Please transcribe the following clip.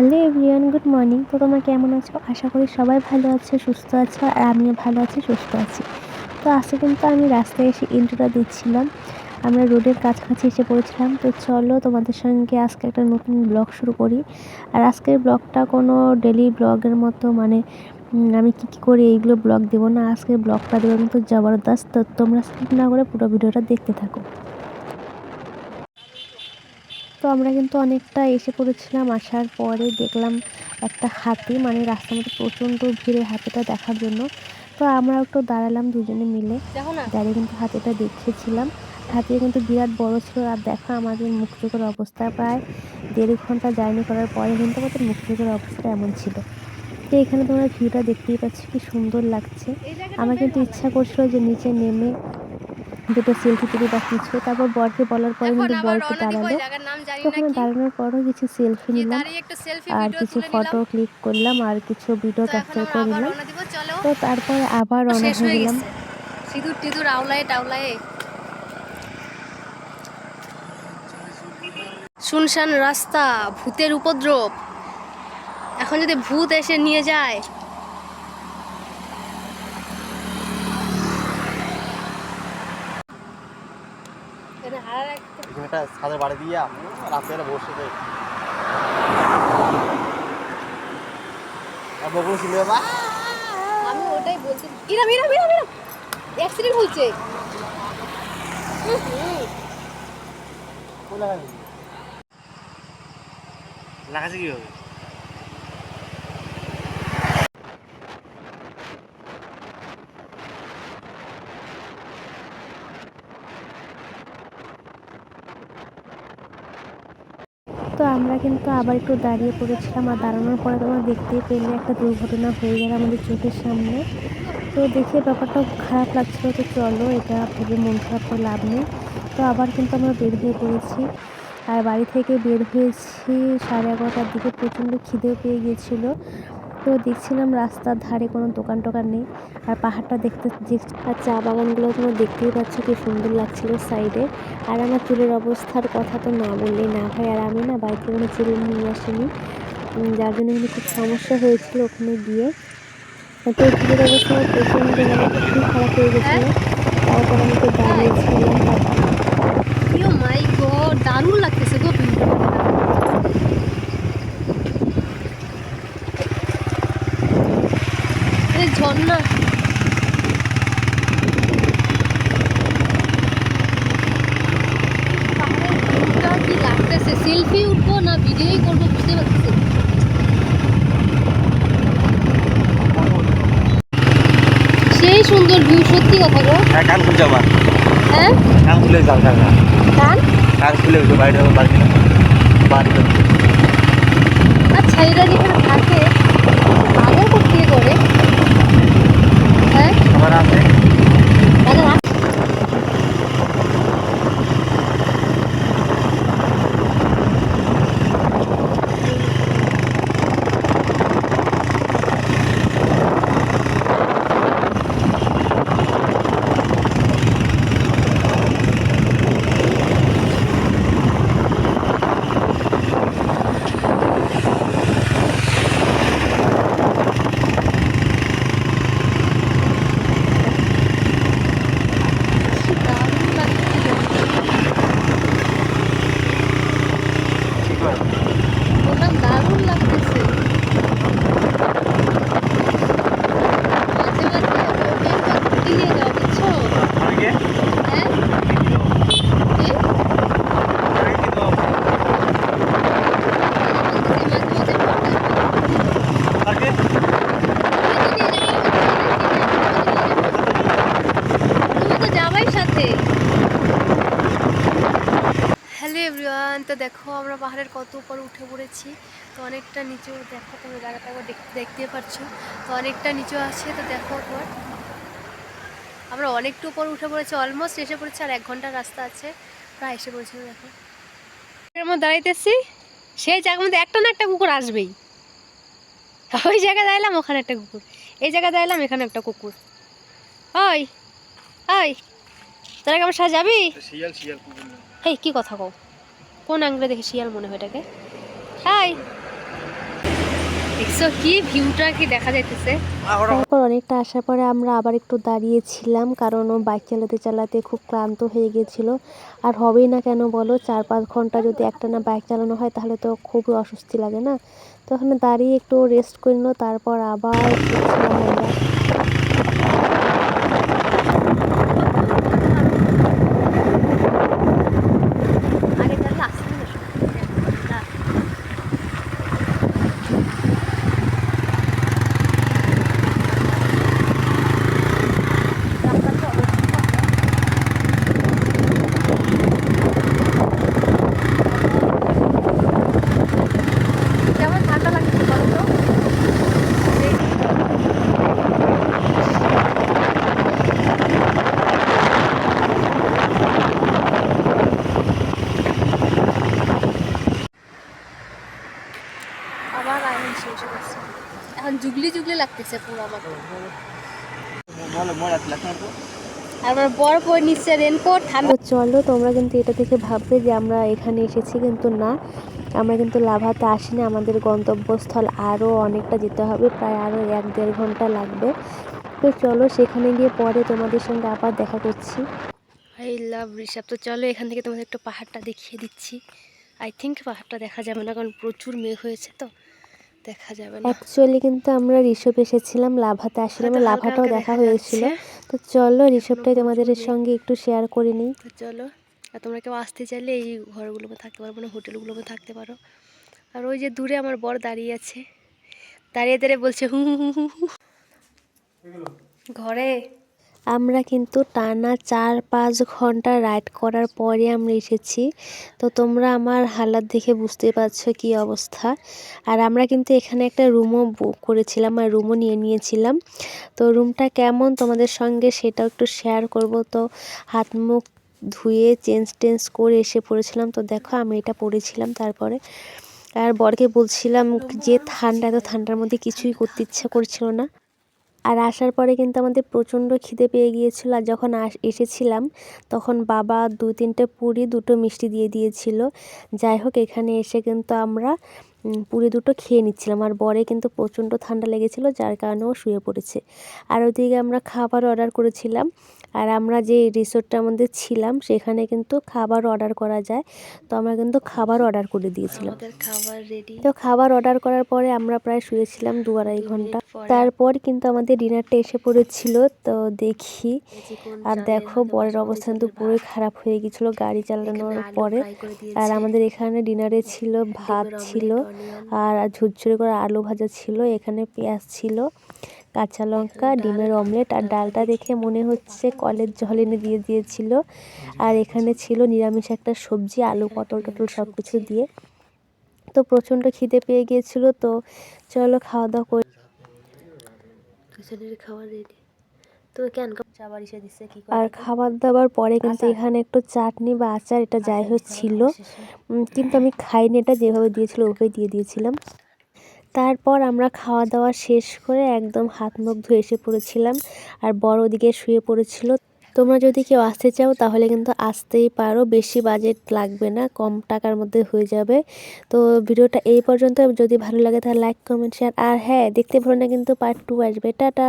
Hello everyone, good morning. তো তোমরা কেমন আছো? আশা করি সবাই ভালো আছে, সুস্থ আছো, আর আমিও ভালো আছি, সুস্থ আছি। তো আজকে কিন্তু আমি রাস্তায় এসে ইন্ট্রোটা দিচ্ছিলাম। আমরা রোডের কাছাকাছি এসে পড়েছিলাম। তো চলো তোমাদের সঙ্গে আজকে একটা নতুন ব্লগ শুরু করি। আর আজকের ব্লগটা কোনো ডেলি ব্লগের মতো মানে আমি কী কী করি এইগুলো ব্লগ দেবো না। আজকের ব্লগটা দেবো কিন্তু জবরদস্ত। তোমরা স্কিপ না করে পুরো ভিডিওটা দেখতে থাকো। তো আমরা কিন্তু অনেকটা এসে পড়েছিলাম আসার পরে দেখলাম একটা হাতি মানে রাস্তার মধ্যে প্রচণ্ড ভিড়ে হাতিটা দেখার জন্য। তো আমরা একটু দাঁড়ালাম দুজনে মিলে। দাঁড়িয়ে কিন্তু হাতিটা দেখেছিলাম। হাতিটা কিন্তু বিরাট বড় ছিল আর দেখো আমাদের মুখ চোখের অবস্থা। প্রায় দেড় ঘণ্টা জার্নি করার পরে কিন্তু আমাদের মুখ চোখের অবস্থা এমন ছিল। তো এখানে তোমরা ভিউটা দেখতেই পাচ্ছ কি সুন্দর লাগছে। আমার কিন্তু ইচ্ছা করছিল যে নিচে নেমে দুটো সেলফি তুলি বা কিছু। তারপর বরকে বলার পরে কিন্তু আবার বরকে দাঁড়াল। ওই জায়গার নাম জানি তো না ওখানে দাঁড়ানোর পরও কিছু সেলফি নিলাম। সেলফি আর কিছু ফটো ক্লিক করলাম আর কিছু ভিডিও ক্যাপচার আমরা করে নিলাম। চলো। তো তারপরে আবার রওনা হয়ে হয়ে গেলাম সিঁদুর টিঁদুর আওলায় টাওলায়। শুনশান রাস্তা ভূতের উপদ্রব। এখন যদি ভূত এসে নিয়ে যায় এখানে একটা ছাদের বাড়ি দিয়ে রাত্রে বসে যাই আর বকুল আমি ওটাই বলছি তো আমরা কিন্তু আবার একটু দাঁড়িয়ে পড়েছিলাম আর দাঁড়ানোর পরে তোমরা দেখতেই পেলে একটা দুর্ঘটনা হয়ে গেল আমাদের চোখের সামনে। তো দেখে ব্যাপারটা খারাপ লাগছিল তো চলো এটা ভেবে মন খারাপ করে লাভ নেই। তো আবার কিন্তু আমরা বের হয়ে পড়েছি। আর বাড়ি থেকে বের হয়েছি সাড়ে এগারোটার দিকে প্রচণ্ড খিদেও পেয়ে গিয়েছিল। তো দেখছিলাম রাস্তার ধারে কোনো দোকান টোকান নেই। আর পাহাড়টা দেখতে দেখ- আর চা বাগানগুলো তোমরা দেখতেই পাচ্ছ কি সুন্দর লাগছিল সাইডে। আর আমার চুলের অবস্থার কথা তো না বললেই না হয়। আর আমি না বাড়িতে কোনো চুল নিয়ে আসিনি। যার জন্য কিন্তু খুব সমস্যা হয়েছিল ওখানে গিয়ে। তো চুলের অবস্থা প্রচণ্ড মানে খুব খারাপ হয়ে গেছিল। তারপর আমি তো দাঁড়িয়েছিলাম। দারুণ লাগতেছে গো এই ঝর্ণা পাহাড়ের ভিউটা কি লাগতেছে? সেলফি উঠবো না ভিডিওই করব বুঝতে পারতেছি সেই সুন্দর ভিউ সত্যি কথা গো। হ্যাঁ কান খুলে যাবা হ্যাঁ? কান খুলে যাও কান কান? কান খুলে বাইরে বাড়ি বাড়ি আচ্ছা এরা যেখানে থাকে আগে কোথায় করে হ্যাঁ আমার আছে তাহলে রাখ- দারুণ লাগছিল ঠিক আছে বললাম দারুণ লাগতেছে মাঝে মাঝে ওকে একবার ঘুরতে নিয়ে যাও বুঝছ আগে হ্যাঁ এ? মাঝে মাঝে আগে তুমি তো যাবাই সাথে হ্যালো এভরিওয়ান, তো দেখো আমরা পাহাড়ের কত উপর উঠে পড়েছি। তো অনেকটা নিচে, দেখো তোমরা জায়গাটা একবার দেখ- দেখতে পাচ্ছ তো অনেকটা নিচে আছে, তো দেখো আমরা অনেকটা উপর উঠে পড়েছি অলমোস্ট এসে পড়েছি, আর এক ঘণ্টার রাস্তা আছে। প্রায় এসে পড়েছি দেখো এর মধ্যে দাঁড়াইতেছি, সেই জায়গার মধ্যে একটা না একটা কুকুর আসবেই। ওই জায়গায় দাঁড়ালাম ওখানে একটা কুকুর। এই জায়গায় দাঁড়ালাম এখানে একটা কুকুর। ওই ওই, তোরা কি আমার সাথে যাবি? শিয়াল শিয়াল কুকুর এই কি কথা কও? কোন অ্যাঙ্গেলে দেখে শিয়াল মনে হয় এটাকে? হাই! দেখছ কি ভিউটা কি দেখা যাইতেছে? তারপর অনেকটা আসার পরে আমরা আবার একটু দাঁড়িয়েছিলাম, কারণ বাইক চালাতে চালাতে খুব ক্লান্ত হয়ে গিয়েছিল আর হবেই না কেন বলো, চার পাঁচ ঘণ্টা যদি একটা না বাইক চালানো হয়, তাহলে তো খুবই অস্বস্তি লাগে না। তো ওখানে দাঁড়িয়ে একটু রেস্ট করে তারপর আবার ফিরছিলাম আমরা আগে তাহলে আসতে না কেমন ঠান্ডা লাগছে বলো তো আবার আয়রন শেষ হয়ে গেছে এখন জুগলি লাগতেছে পুরো আমার রেনকোট ঠান্ডা চলো তোমরা কিন্তু এটা দেখে ভাববে যে আমরা এখানে এসেছি কিন্তু না। আমরা কিন্তু লাভাতে আসিনি আমাদের গন্তব্যস্থল আরও অনেকটা যেতে হবে প্রায় আরও এক দেড় ঘণ্টা লাগবে। তো চলো সেখানে গিয়ে পরে তোমাদের সঙ্গে আবার দেখা করছি। I love Rishabh. তো চলো এখান থেকে তোমাদের একটু পাহাড়টা দেখিয়ে দিচ্ছি। আই থিঙ্ক পাহাড়টা দেখা যাবে না কারণ প্রচুর মেঘ হয়েছে তো। দেখা যাবে না। অ্যাকচুয়ালি কিন্তু আমরা ঋষভ এসেছিলাম লাভাতে হালকা লাভাটাও দেখা হয়েছিল। তো চলো ঋষভটাই তোমাদের সঙ্গে একটু শেয়ার করে নিই। তো চলো। আর তোমরা কেউ আসতে চাইলে এই ঘরগুলোতে থাকতে পারো মানে হোটেলগুলোতে থাকতে পারো। আর ওই যে দূরে আমার বর দাঁড়িয়ে আছে। দাঁড়িয়ে দাঁড়িয়ে বলছে হু হু হু হু হু। ঘরে আমরা কিন্তু টানা চার পাঁচ ঘণ্টা রাইড করার পরে আমরা এসেছি। তো তোমরা আমার হালাত দেখে বুঝতে পারছ কি অবস্থা। আর আমরা কিন্তু এখানে একটা রুমও বুক করেছিলাম আর রুমও নিয়ে নিয়েছিলাম। তো রুমটা কেমন তোমাদের সঙ্গে সেটাও একটু শেয়ার করব। তো হাত মুখ ধুয়ে চেঞ্জ টেঞ্জ করে এসে পড়েছিলাম। তো দেখো আমি এটা পড়েছিলাম তারপরে। আর বরকে বলছিলাম যে ঠান্ডা, এত ঠান্ডার মধ্যে কিছুই করতে ইচ্ছা করছিল না। আর আসার পরে কিন্তু আমাদের প্রচণ্ড খিদে পেয়ে গিয়েছিল আর যখন আস, এসেছিলাম তখন বাবা দু তিনটে পুরি, দুটো মিষ্টি দিয়ে দিয়েছিলো। যাই হোক, এখানে এসে কিন্তু আমরা পুরি দুটো খেয়ে নিচ্ছিলাম। আর বরে কিন্তু প্রচণ্ড ঠান্ডা লেগেছিল যার কারণে ও শুয়ে পড়েছে। আর ওদিকে আমরা খাবার অর্ডার করেছিলাম। আর আমরা যে রিসোর্টটা আমাদের ছিলাম সেখানে কিন্তু খাবার অর্ডার করা যায়। তো আমরা কিন্তু খাবার অর্ডার করে দিয়েছিলাম। খাবার রেডি তো খাবার অর্ডার করার পরে আমরা প্রায় শুয়েছিলাম দু আড়াই ঘণ্টা। তারপর কিন্তু আমাদের ডিনারটা এসে পড়েছিল তো দেখি। আর দেখো বরের অবস্থা কিন্তু পুরোই খারাপ হয়ে গেছিল গাড়ি চালানোর পরে। আর আমাদের এখানে ডিনারে ছিল ভাত ছিল। আর ঝুরঝুরে করে আলু ভাজা ছিল এখানে পেঁয়াজ ছিল কাঁচা লঙ্কা ডিমের অমলেট আর ডালটা দেখে মনে হচ্ছে কলের জল এনে দিয়ে দিয়েছিল। আর এখানে ছিল নিরামিষ একটা সবজি আলু পটল টটল সব কিছু দিয়ে। তো প্রচণ্ড খিদে পেয়ে গিয়েছিল তো চলো খাওয়া দাওয়া করি। খাওয়া রেডি তো কেন আর খাবার দাবার পরে কিন্তু এখানে একটু চাটনি বা আচার এটা যাই হোক ছিল। কিন্তু আমি খাইনি এটা যেভাবে দিয়েছিল ওভাবে দিয়ে দিয়েছিলাম। তারপর আমরা খাওয়া দাওয়া শেষ করে একদম হাত মুখ ধুয়ে এসে পড়েছিলাম আর বড় দিকে শুয়ে পড়েছিল। তোমরা যদি কেউ আসতে চাও তাহলে কিন্তু আসতেই পারো বেশি বাজেট লাগবে না কম টাকার মধ্যে হয়ে যাবে। তো ভিডিওটা এই পর্যন্ত যদি ভালো লাগে তাহলে লাইক কমেন্ট শেয়ার আর হ্যাঁ দেখতে ভুলো না কিন্তু পার্ট টু আসবে। টাটা!